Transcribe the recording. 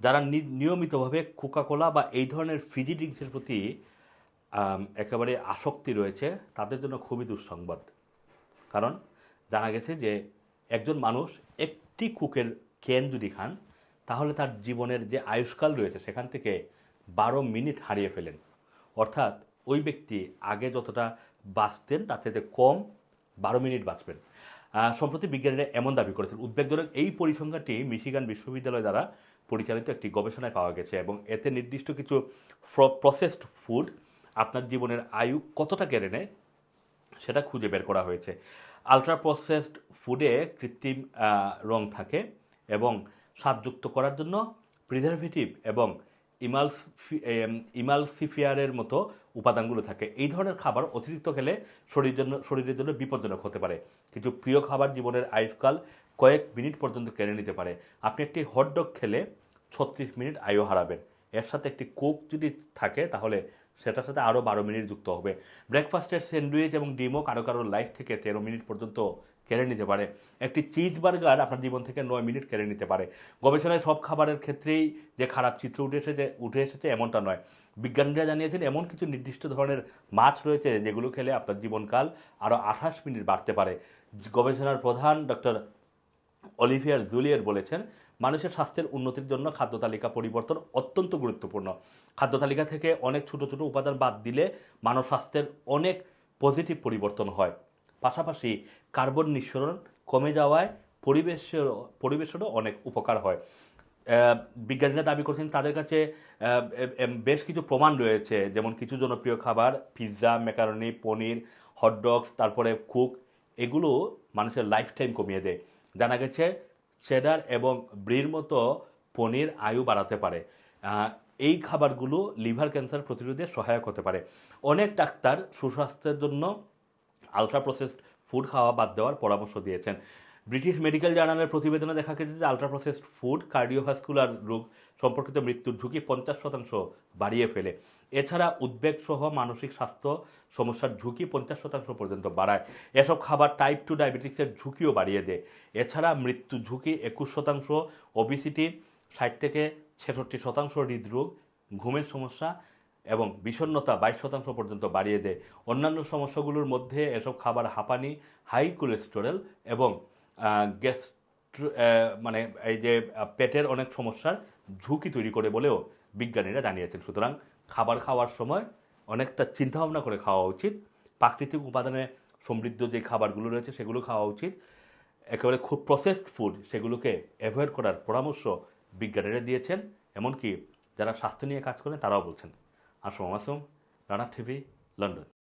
যারা নিয়মিতভাবে কোকাকোলা বা এই ধরনের ফিজি ড্রিঙ্কসের প্রতি একেবারে আসক্তি রয়েছে, তাদের জন্য খুবই দুঃসংবাদ। কারণ জানা গেছে যে একজন মানুষ একটি কুকের ক্যান যদি খান, তাহলে তার জীবনের যে আয়ুষ্কাল রয়েছে, সেখান থেকে বারো মিনিট হারিয়ে ফেলেন। অর্থাৎ ওই ব্যক্তি আগে যতটা বাঁচতেন, তার থেকে কম বারো মিনিট বাঁচবেন। সম্প্রতি বিজ্ঞানীরা এমন দাবি করেছেন, উদ্বেগজনক এই পরিসংখ্যানটি মিশিগান বিশ্ববিদ্যালয় দ্বারা পরিচালিত একটি গবেষণায় পাওয়া গেছে এবং এতে নির্দিষ্ট কিছু প্রসেসড ফুড আপনার জীবনের আয়ু কতটা কেড়ে নেয় সেটা খুঁজে বের করা হয়েছে। আলট্রা প্রসেসড ফুডে কৃত্রিম রং থাকে এবং স্বাদযুক্ত করার জন্য প্রিজারভেটিভ এবং ইমালসফি ইমালসিফিয়ারের মতো উপাদানগুলো থাকে। এই ধরনের খাবার অতিরিক্ত খেলে শরীরের জন্য শরীরের জন্য বিপজ্জনক হতে পারে। কিছু প্রিয় খাবার জীবনের আয়ুষ্কাল কয়েক মিনিট পর্যন্ত কেড়ে নিতে পারে। আপনি একটি হটডগ খেলে ছত্রিশ মিনিট আয়ু হারাবেন। এর সাথে একটি কোক যদি থাকে, তাহলে সেটার সাথে আরও বারো মিনিট যুক্ত হবে। ব্রেকফাস্টের স্যান্ডউইচ এবং ডিমও কারও কারও লাইফ থেকে তেরো মিনিট পর্যন্ত কেড়ে নিতে পারে। একটি চিজ বার্গার আপনার জীবন থেকে নয় মিনিট কেড়ে নিতে পারে। গবেষণায় সব খাবারের ক্ষেত্রেই যে খারাপ চিত্র উঠে এসেছে উঠে এসেছে এমনটা নয়। বিজ্ঞানীরা জানিয়েছেন, এমন কিছু নির্দিষ্ট ধরনের মাছ রয়েছে যেগুলো খেলে আপনার জীবনকাল আরও আঠাশ মিনিট বাড়তে পারে। গবেষণার প্রধান ডক্টর অলিভিয়ার জুলিয়েট বলেছেন, মানুষের স্বাস্থ্যের উন্নতির জন্য খাদ্য তালিকা পরিবর্তন অত্যন্ত গুরুত্বপূর্ণ। খাদ্য তালিকা থেকে অনেক ছোট ছোট উপাদান বাদ দিলে মানব স্বাস্থ্যের অনেক পজিটিভ পরিবর্তন হয়। পাশাপাশি কার্বন নিঃসরণ কমে যাওয়ায় পরিবেশের, পরিবেশেরও অনেক উপকার হয়। বিজ্ঞানীরা দাবি করছেন তাদের কাছে বেশ কিছু প্রমাণ রয়েছে, যেমন কিছু জনপ্রিয় খাবার, পিৎজা, ম্যাকারনি, পনির হটডগস তারপরে কুক এগুলো মানুষের লাইফ টাইম কমিয়ে দেয়। জানা গেছে চেডার এবং ব্রির মতো পনির আয়ু বাড়াতে পারে। এই খাবারগুলো লিভার ক্যান্সার প্রতিরোধে সহায়ক হতে পারে। অনেক ডাক্তার সুস্বাস্থ্যের জন্য আলট্রা প্রসেসড ফুড খাওয়া বাদ দেওয়ার পরামর্শ দিয়েছেন। ব্রিটিশ মেডিকেল জার্নালের প্রতিবেদনে দেখা গেছে যে আলট্রা প্রসেসড ফুড কার্ডিওভাস্কুলার রোগ সম্পর্কিত মৃত্যুর ঝুঁকি পঞ্চাশ শতাংশ বাড়িয়ে ফেলে। এছাড়া উদ্বেগ সহ মানসিক স্বাস্থ্য সমস্যার ঝুঁকি পঞ্চাশ শতাংশ পর্যন্ত বাড়ায়। এসব খাবার টাইপ টু ডায়াবেটিক্সের ঝুঁকিও বাড়িয়ে দেয়। এছাড়া মৃত্যু ঝুঁকি একুশ শতাংশ ওবিসিটি ষাট থেকে ছেষট্টি শতাংশ হৃদরোগ, ঘুমের সমস্যা এবং বিষণ্ণতা বাইশ শতাংশ পর্যন্ত বাড়িয়ে দেয়। অন্যান্য সমস্যাগুলোর মধ্যে এসব খাবার হাঁপানি, হাই কোলেস্টেরল এবং গ্যাস মানে এই যে পেটের অনেক সমস্যার ঝুঁকি তৈরি করে বলেও বিজ্ঞানীরা জানিয়েছেন। সুতরাং খাবার খাওয়ার সময় অনেকটা চিন্তাভাবনা করে খাওয়া উচিত। প্রাকৃতিক উপাদানে সমৃদ্ধ যে খাবারগুলো রয়েছে সেগুলো খাওয়া উচিত। একেবারে খুব প্রসেসড ফুড সেগুলোকে অ্যাভয়েড করার পরামর্শ বিজ্ঞানীরা দিয়েছেন। এমনকি যারা স্বাস্থ্য নিয়ে কাজ করেন তারাও বলছেন। Assam Masum Rana TV London.